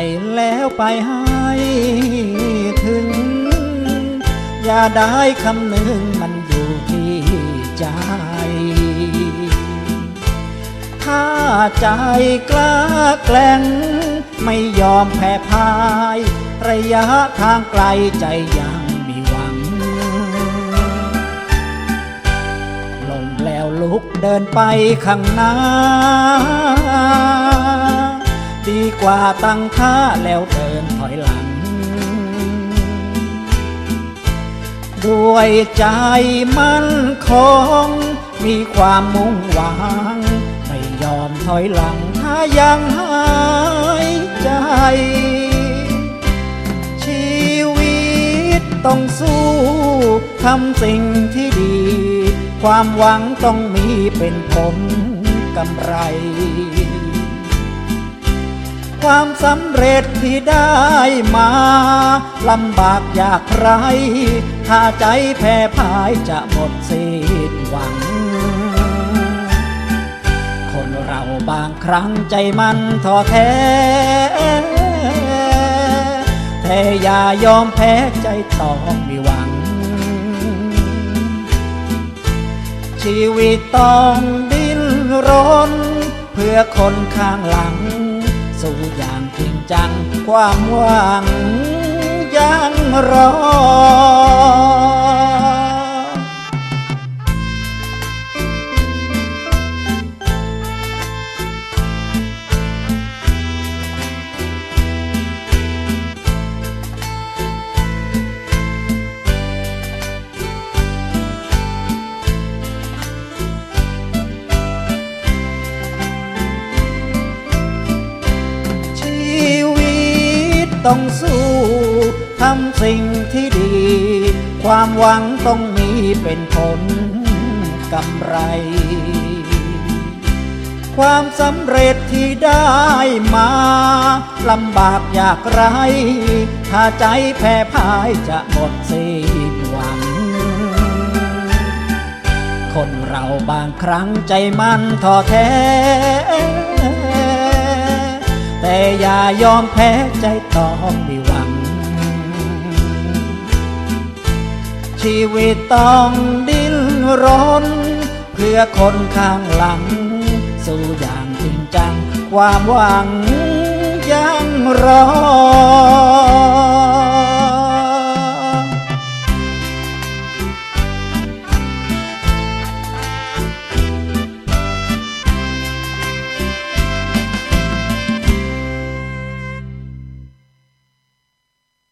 ไกลแล้วไปให้ถึง อย่าได้คำหนึ่งมันอยู่ที่ใจ ถ้าใจกล้าแกล้งไม่ยอมแพ้พ่าย ระยะทางไกลใจยังมีหวัง ลงแล้วลุกเดินไปข้างหน้า ดีกว่าตั้งท่าแล้วเดินถอยหลัง ด้วยใจมั่นคงมีความมุ่งหวัง ไม่ยอมถอยหลังถ้ายังหายใจ ชีวิตต้องสู้ทำสิ่งที่ดี ความหวังต้องมีเป็นผลกำไร ความสำเร็จที่ได้มาลำบากอยากไร ถ้าใจแพ้พายจะหมดสิ้นหวัง คนเราบางครั้งใจมันท้อแท้ แต่อย่ายอมแพ้ใจต้องมีหวัง ชีวิตต้องดิ้นรน เพื่อคนข้างหลัง สู้อย่างจริงจัง ความหวังยังรอ ต้องสู้ทำสิ่งที่ดี ความหวังต้องมีเป็นผลกำไร ความสำเร็จที่ได้มาลำบากอยากไร ถ้าใจแพ้พ่ายจะหมดสิ้นหวัง คนเราบางครั้งใจมันท้อแท้ แต่อย่ายอมแพ้ใจต้องมีหวัง ชีวิตต้องดิ้นรน เพื่อคนข้างหลัง สู้อย่างจริงจัง ความหวังยังรอ